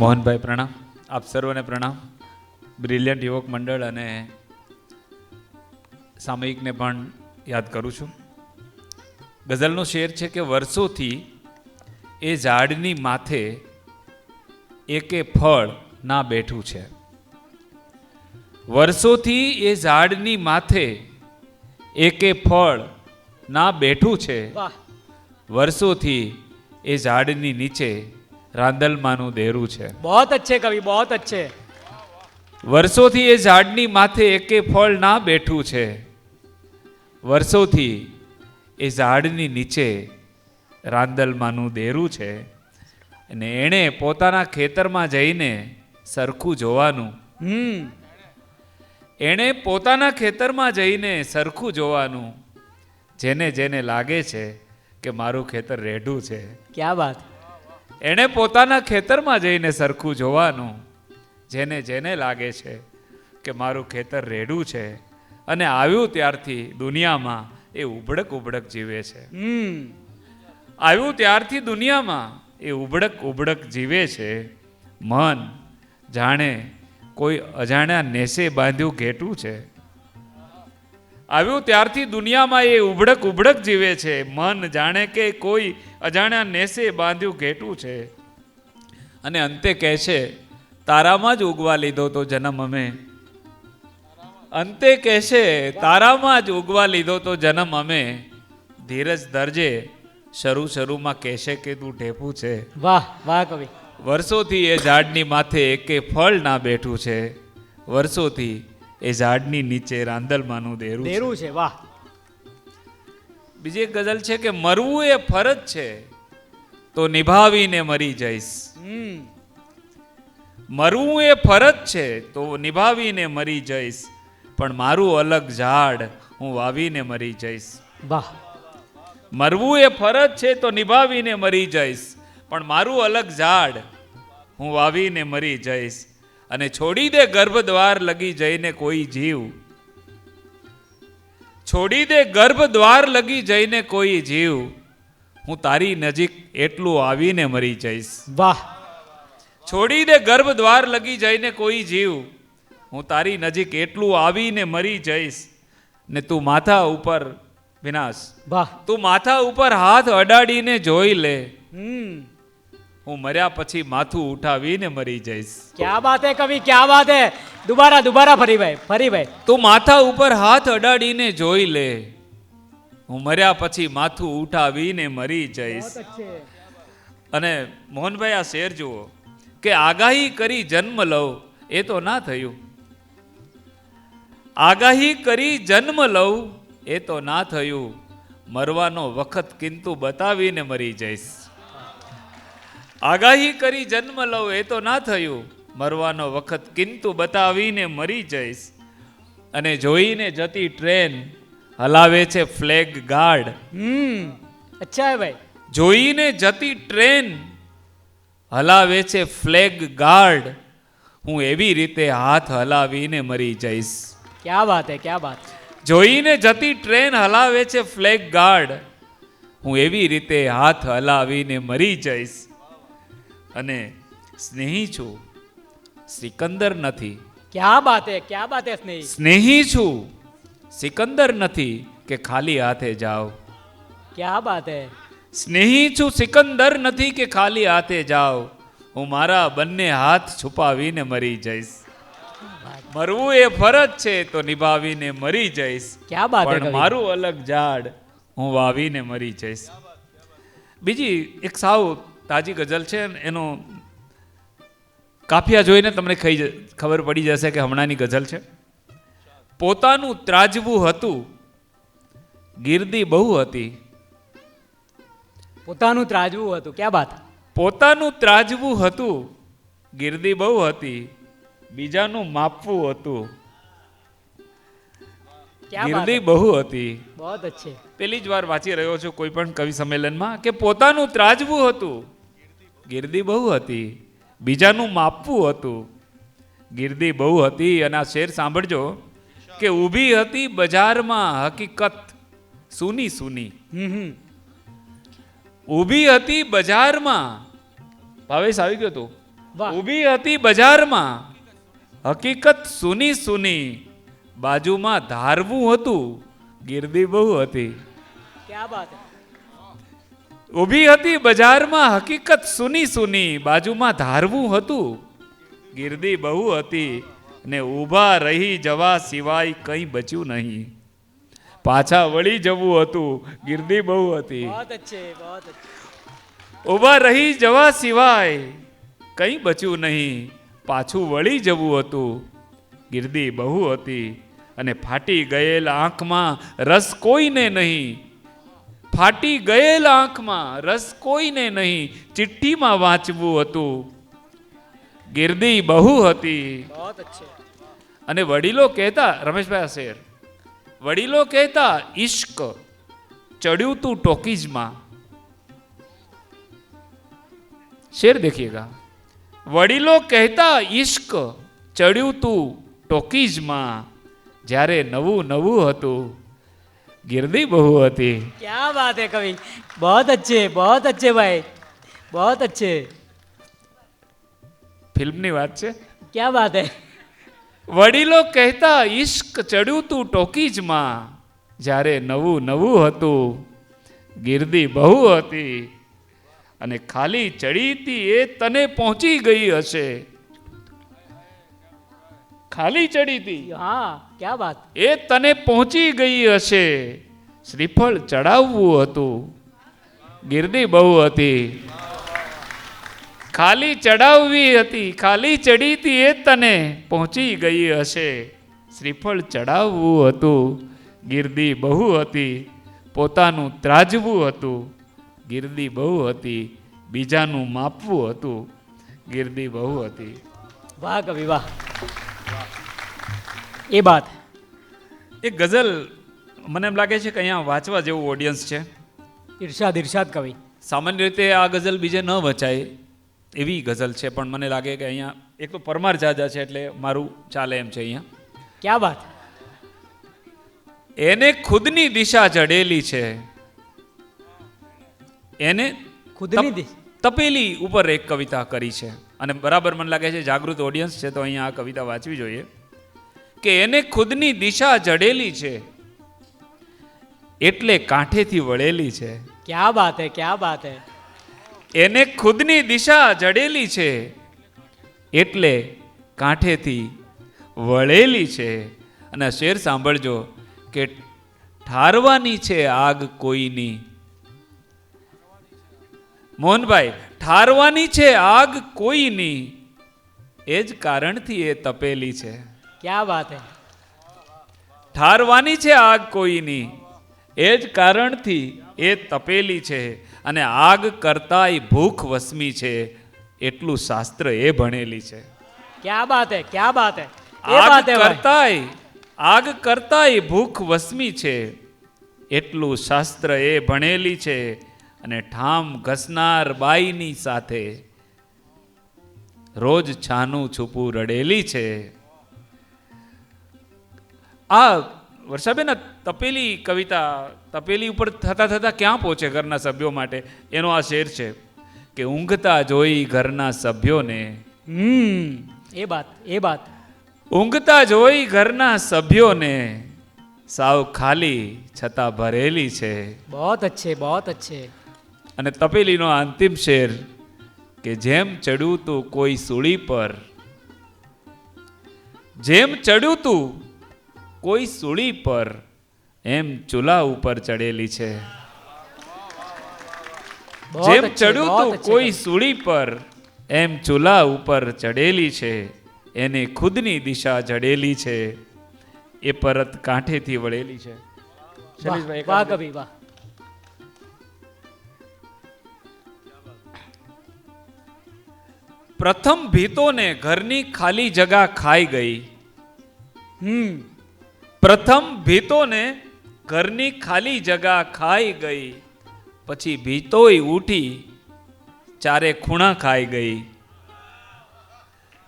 મોહનભાઈ પ્રણામ. આપ સર્વને પ્રણામ. બ્રિલિયન્ટ યુવક મંડળ અને સામયિકને પણ યાદ કરું છું. ગઝલનો શેર છે કે વર્ષોથી એ ઝાડની માથે એકે ફળ ના બેઠું છે. વર્ષોથી એ ઝાડની માથે એકે ફળ ના બેઠું છે. વર્ષોથી એ ઝાડની નીચે રાંદલમાનું દેરું છે. બહોત અચ્છે કવિ બહોત અચ્છે. વર્ષોથી એ ઝાડની માથે એકે ફળ ના બેઠું છે. વર્ષોથી એ ઝાડની નીચે રાંદલમાનું દેરું છે અને એણે પોતાના ખેતરમાં જઈને સરખું જોવાનું. હમ. એણે પોતાના ખેતરમાં જઈને સરખું જોવાનું. જેને જેને લાગે છે કે મારું ખેતર રેઢું છે. ક્યાં વાત એણે પોતાના ખેતરમાં જઈને સરખું જોવાનું જેને જેને લાગે છે કે મારું ખેતર રેડું છે અને આવ્યું ત્યારથી દુનિયામાં એ ઉબડક ઉબડક જીવે છે. આવ્યું ત્યારથી દુનિયામાં એ ઉબડક ઉબડક જીવે છે. મન જાણે કોઈ અજાણ્યા નેસે બાંધ્યું ઘેટું છે. આવ્યું ત્યારથી દુનિયામાં એ ઉબડક ઉબડક જીવે છે. મન જાણે કે કોઈ અજાણ્યા નેસે બાંધ્યું ઘેટું છે. અને અંતે કહે છે તારામાં જ ઉગવા લીધો તો જન્મ અમે. અંતે કહેશે તારામાં જ ઉગવા લીધો તો જન્મ અમે. ધીરજ ધરજે શરૂ શરૂમાં કહેશે કે તું ઢેપું છે. વાહ વાહ કવિ. વર્ષોથી એ ઝાડની માથે એકે ફળ ના બેઠું છે. વર્ષોથી એ ઝાડની નીચે રાંદલમાનું દેરું છે. દેરું છે વાહ. બીજી એક ગઝલ છે કે મરવું એ ફરજ છે તો નિભાવીને મરી જઈશ. મરવું એ ફરજ છે તો નિભાવીને મરી જઈશ. પણ મારું અલગ ઝાડ હું વાવીને મરી જઈશ. વાહ. મરવું એ ફરજ છે તો નિભાવીને મરી જઈશ. પણ મારું અલગ ઝાડ હું વાવીને મરી જઈશ. અને છોડી દે ગર્ભદ્વાર લગી જઈને કોઈ જીવ. છોડી દે ગર્ભદ્વાર લગી જઈને કોઈ જીવ. હું તારી નજીક એટલું આવીને મરી જઈશ. વાહ. છોડી દે ગર્ભદ્વાર લગી જઈને કોઈ જીવ. હું તારી નજીક એટલું આવીને મરી જઈશ. ને તું માથા ઉપર વિનાશ. વાહ. તું માથા ઉપર હાથ અડાડીને જોઈ લે. હમ. હું મર્યા પછી માથું ઉઠાવીને મરી જઈશ. ક્યાં વાત હે કવિ ક્યાં વાત હે? દુબારા દુબારા ફરી ભાઈ ફરી ભાઈ. તું માથા ઉપર હાથ અડાડીને જોઈ લે. હું મર્યા પછી માથું ઉઠાવીને મરી જઈશ. અને મોહનભાઈ આ શેર જુઓ કે આગાહી કરી જન્મ લઉં એ તો ના થયું. આગાહી કરી જન્મ લઉં એ તો ના થયું. મરવાનો વખત કિંતુ બતાવીને મરી જઈશ. આગાહી કરી જન્મ લઉં એ તો ના થયું. મરવાનો વખત કિંતુ બતાવીને મરી જઈશ. અને જોઈને જતી ટ્રેન હલાવે છે ફ્લેગ ગાર્ડ. હમ અચ્છા ભાઈ. જોઈને જતી ટ્રેન હલાવે છે ફ્લેગ ગાર્ડ. હું એવી રીતે હાથ હલાવીને મરી જઈશ. ક્યાં વાત હે ક્યા વાત જોઈને જતી ટ્રેન હલાવે છે ફ્લેગ ગાર્ડ. હું એવી રીતે હાથ હલાવીને મરી જઈશ. અને સ્નેહી છું સિકંદર નથી. ક્યાં બાત હે ક્યાં બાત હે સ્નેહી? સ્નેહી છું સિકંદર નથી કે ખાલી હાથે જાઓ. ક્યાં બાત હે? સ્નેહી છું સિકંદર નથી કે ખાલી હાથે જાઓ. હું મારા બંને હાથ છુપાવીને મરી જઈશ. મરવું એ ફરજ છે તો નિભાવીને મરી જઈશ. ક્યાં બાત પણ મારું અલગ ઝાડ હું વાવીને મરી જઈશ. બીજી એક સાવ તાજી ગઝલ છે એનો કાફિયા જોઈને તમને ખાઈ ખબર પડી જશે કે હમણાંની ગઝલ છે. પોતાનું ત્રાજવું હતું ગીર્દી બહુ હતી. પોતાનું ત્રાજવું હતું ક્યાં વાત? પોતાનું ત્રાજવું હતું ગીર્દી બહુ હતી બીજાનું માપવું હતું. ગીર્દી બહુ હતી. બહુ પેલી જ વાર વાંચી રહ્યો છું કોઈ પણ કવિ સંમેલનમાં કે પોતાનું ત્રાજવું હતું. ગીર્દી બહુ હતી. બીજાનું માપવું હતું. ગીરદી બહુ હતી અને આ શેર સાંભળજો કે ઊભી હતી બજારમાં હકીકત. સુની સૂની. ઊભી હતી બજારમાં. ભાવેશ આવી ગયો તું. ઊભી હતી બજારમાં. હકીકત સુની સુની. બાજુમાં ધારવું હતું. ગીરદી બહુ હતી. ક્યાં હે? ઊભી હતી બજારમાં હકીકત સુની સુની બાજુમાં ધારવું હતું. ગીરદી બહુ હતી ને ઊભા રહી જવા સિવાય કંઈ બચ્યું નહીં. પાછા વળી જવું હતું ગીરદી બહુ હતી. ઊભા રહી જવા સિવાય કંઈ બચ્યું નહીં. પાછું વળી જવું હતું. ગીરદી બહુ હતી અને ફાટી ગયેલ આંખમાં રસ કોઈને નહીં. ફાટી ગયેલ આંખમાં રસ કોઈને નહીં ચિઠ્ઠીમાં વાંચવું હતું. ગીરદી બહુ હતી. અને વડીલો કહેતા રમેશભાઈ શેર વડીલો કહેતા ઈશ્ક ચડ્યું તું ટોકીજમાં. શેર દેખીએગા. વડીલો કહેતા ઈશ્ક ચડ્યું તું ટોકીજમાં. જ્યારે નવું નવું હતું ગીર્દી બહુ હતી क्या बात है कवि बहुत अच्छे बहुत अच्छे भाई बहुत अच्छे ફિલ્મની વાત છે क्या बात है વડીલો કહેતા ઈશ્ક ચડ્યું તું ટોકીજમાં જ્યારે નવું નવું હતું ગીર્દી બહુ હતી અને ખાલી ચડી હતી એ તને પહોંચી ગઈ હશે ખાલી ચડી હતી. હા ક્યાં વાત? એ તને પહોંચી ગઈ હશે. શ્રીફળ ચડાવવું હતું. ગીરદી બહુ હતી. ખાલી ચડાવવી હતી. ખાલી ચડી હતી એ તને પહોંચી ગઈ હશે. શ્રીફળ ચડાવવું હતું. ગીરદી બહુ હતી. પોતાનું ત્રાજવું હતું. ગીરદી બહુ હતી. બીજાનું માપવું હતું. ગીરદી બહુ હતી. વાહ કવિ વાહ. એ બાત. એ ગઝલ મને એમ લાગે છે કે અહીંયા વાંચવા જેવું ઓડિયન્સ છે. ઈર્ષાદ ઈર્ષાદ કવિ. સામાન્ય રીતે આ ગઝલ બીજે ન વચાય એવી ગઝલ છે પણ મને લાગે કે અહીંયા એક તો પરમાર જાજા છે એટલે મારું ચાલે એમ છે અહીંયા. ક્યાં વાત એને ખુદની દિશા ચડેલી છે. એને ખુદની તપેલી ઉપર એક કવિતા કરી છે. અને બરાબર મને લાગે છે જાગૃત ઓડિયન્સ છે તો અહીંયા આ કવિતા વાંચવી જોઈએ. કે એને ખુદની દિશા જડેલી છે. એટલે કાંઠેથી વળેલી છે. ક્યાં વાત હે ક્યાં વાત હે? એને ખુદની દિશા જડેલી છે. એટલે કાંઠેથી વળેલી છે. અને શેર સાંભળજો કે ઠારવાની છે આગ કોઈની. મોહનભાઈ ઠારવાની છે આગ કોઈની. એ જ કારણથી એ તપેલી છે. ક્યા વાત હે? ઠારવાની છે આગ કોઈની? એ જ કારણથી એ તપેલી છે અને આગ કરતા એ ભૂખ વસમી છે. એટલું શાસ્ત્ર એ ભણેલી છે. ક્યા બાત હે? ક્યા બાત હે? આગ કરતાય આગ કરતાય ભૂખ વસમી છે. એટલું શાસ્ત્ર એ ભણેલી છે અને ઠામ ઘસનાર બાઈની સાથે રોજ છાનું છુપું રડેલી છે. આ વર્ષાબેન તપેલી કવિતા તપેલી ઉપર થતાં થતાં ક્યાં પહોંચે ઘરના સભ્યો માટે? એનો આ શેર છે કે ઊંઘતા જોઈ ઘરના સભ્યોને હમ એ વાત એ વાત. ઊંઘતા જોઈ ઘરના સભ્યોને સાવ ખાલી છતાં ભરેલી છે. બહોત અચ્છે બહોત અચ્છે. અને તપેલીનો અંતિમ શેર કે જેમ ચડ્યું તું કોઈ સુળી પર જેમ ચડ્યું તું કોઈ સુળી પર એમ ચૂલા ઉપર ચડેલી છે. જેમ ચડ્યું તો કોઈ સુળી પર એમ ચૂલા ઉપર ચડેલી છે એને ખુદની દિશા જડેલી છે એ પરત કાંઠેથી વળેલી છે. પ્રથમ ભીતોને ઘરની ખાલી જગા ખાઈ ગઈ. હમ. પ્રથમ ભીતોને ઘરની ખાલી જગા ખાઈ ગઈ પછી ભીતોય ઉઠી ચારે ખૂણા ખાઈ ગઈ.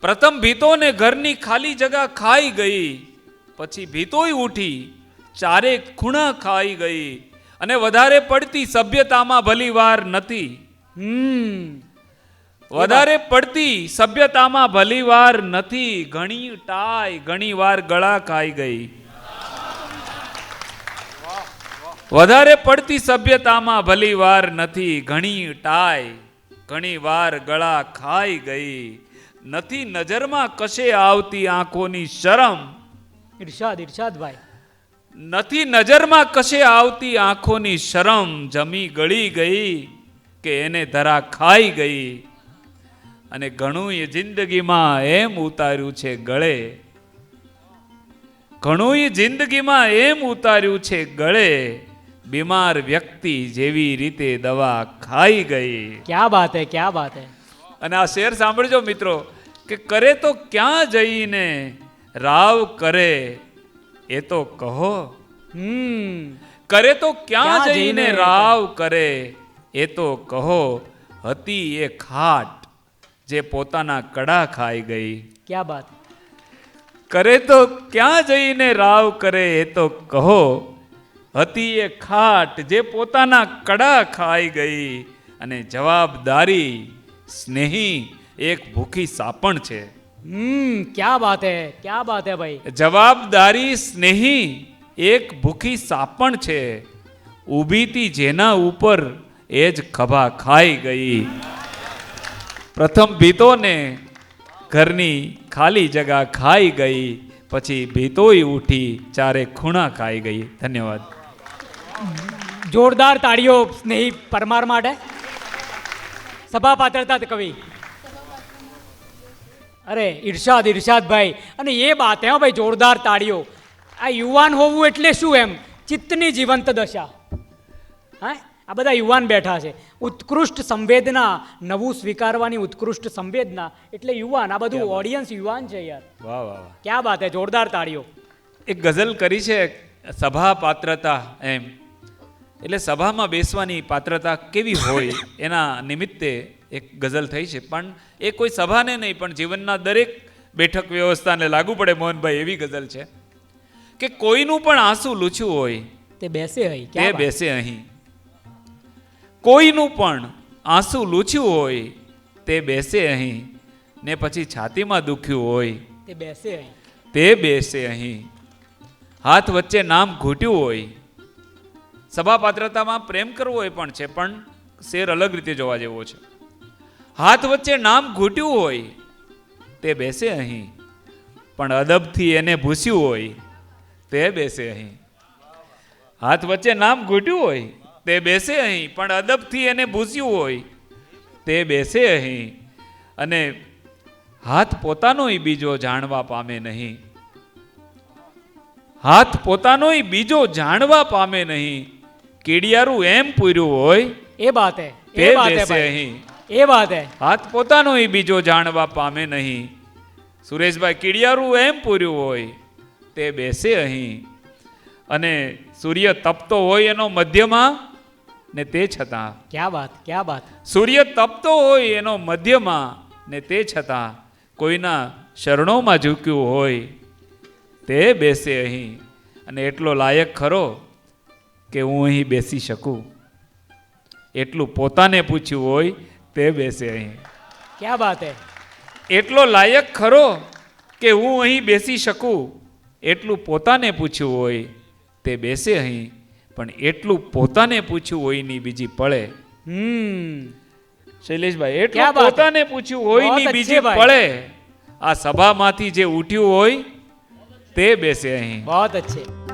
પ્રથમ ભીતોને ઘરની ખાલી જગા ખાઈ ગઈ પછી ભીતોય ઉઠી ચારે ખૂણા ખાઈ ગઈ અને વધારે પડતી સભ્યતામાં ભલીવાર નથી. હમ. વધારે પડતી સભ્યતામાં ભલીવાર નથી. ઘણી ટાય ઘણી વાર ગળા ખાઈ ગઈ. વધારે પડતી સભ્યતામાં ભલી વાર નથી ઘણી ટાય ઘણી વાર ગળા ખાઈ ગઈ. નથી નજરમાં કશે આવતી આંખોની શરમ? ઈર્ષાદ ઈર્ષાદ ભાઈ. નથી નજરમાં કશે આવતી આંખોની શરમ? જમી ગળી ગઈ કે એને ધરા ખાઈ ગઈ? અને ઘણું એ જિંદગીમાં એમ ઉતાર્યું છે ગળે. ઘણું એ જિંદગીમાં એમ ઉતાર્યું છે ગળે. બીમાર વ્યક્તિ જેવી રીતે દવા ખાઈ ગઈ. ક્યાં બાત હે ક્યાં બાત હે? અને આ શેર સાંભળજો મિત્રો કે કરે તો ક્યાં જઈને રાવ કરે એ તો કહો. હમ. કરે તો ક્યાં જઈને રાવ કરે? એ તો કહો. હતી એ ખાટ જે પોતાના કડા ખાઈ ગઈ. ક્યાં બાત કરે તો ક્યાં જઈને રાવ કરે એ તો કહો. હતી એ ખાટ જે પોતાના કડા ખાઈ ગઈ અને જવાબદારી સ્નેહી એક ભૂખી સાપણ છે. હમ ક્યા બાત હે ક્યા બાત હે ભાઈ? જવાબદારી સ્નેહી એક ભૂખી સાપણ છે. ઊભીતી જેના ઉપર એ જ ખભા ખાઈ ગઈ. પ્રથમ ભીતોને ઘરની ખાલી જગા ખાઈ ગઈ પછી ભીતોય ઉઠી ચારે ખૂણા ખાઈ ગઈ. ધન્યવાદ. જોરદાર તાળીઓ સ્નેહી પરમાર માટે. સભા પાત્રતા કવિ. અરે ઈર્ષાદ ઈર્ષાદભાઈ. અને એ બાત હે ભાઈ જોરદાર તાળીઓ. આ યુવાન હોવું એટલે શું એમ? ચિત્તની જીવંત દશા. હા? આ બધા યુવાન બેઠા છે. ઉત્કૃષ્ટ સંવેદના નવું સ્વીકારવાની ઉત્કૃષ્ટ સંવેદના. એટલે યુવાન આ બધું ઓડિયન્સ યુવાન છે યાર. વાહ વાહ ક્યાં વાત હે? જોરદાર તાળીઓ. એક ગઝલ કરી છે સભા પાત્રતા એમ. એટલે સભામાં બેસવાની પાત્રતા કેવી હોય એના નિમિત્તે એક ગઝલ થઈ છે. પણ એ કોઈ સભાને નહીં પણ જીવનના દરેક બેઠક વ્યવસ્થાને લાગુ પડે મોહનભાઈ એવી ગઝલ છે કે કોઈનું પણ આંસુ લૂછ્યું હોય તે બેસે અહીં તે બેસે અહીં. કોઈનું પણ આંસુ લૂછ્યું હોય તે બેસે અહીં. ને પછી છાતીમાં દુખ્યું હોય તે બેસે અહીં. તે બેસે અહીં. હાથ વચ્ચે નામ ઘૂંટ્યું હોય સભા પાત્રતામાં પ્રેમ કરવો એ પણ છે, પણ શેર અલગ રીતે જોવા જેવો છે. હાથ વચ્ચે નામ ઘૂટ્યું હોય, તે બેસે અહીં. પણ અદબથી એને ભૂસ્યું હોય, તે બેસે અહીં. હાથ વચ્ચે નામ ઘૂટ્યું હોય, તે બેસે અહીં. પણ અદબથી એને ભૂસ્યું હોય, તે બેસે અહીં. અને હાથ પોતાનોય બીજો જાણવા પામે નહીં. હાથ પોતાનોય બીજો જાણવા પામે નહીં. કીડિયારું એમ પૂર્યું હોય એ વાત હે એ વાત હે અહીં. એ વાત હે. હાથ પોતાનોય બીજો જાણવા પામે નહીં. સુરેશભાઈ કીડિયારું એમ પૂર્યું હોય તે બેસે અહીં. અને સૂર્ય તપતો હોય એનો મધ્યમાં ને તે છતાં. ક્યાં વાત ક્યાં વાત સૂર્ય તપતો હોય એનો મધ્યમાં ને તે છતાં કોઈના શરણોમાં ઝૂક્યું હોય તે બેસે અહીં. અને એટલો લાયક ખરો કે હું અહીં બેસી શકું? એટલું પોતાને પૂછ્યું હોય તે બેસે અહીં. ક્યાં વાત હે? એટલો લાયક ખરો કે હું અહીં બેસી શકું? એટલું પોતાને પૂછ્યું હોય તે બેસે અહીં. પણ એટલું પોતાને પૂછ્યું હોયની બીજી પડે. હમ. શૈલેષભાઈ એટલું પોતાને પૂછ્યું હોયની બીજી પડે. આ સભામાંથી જે ઉઠ્યું હોય તે બેસે અહીં. બહુ અચ્છે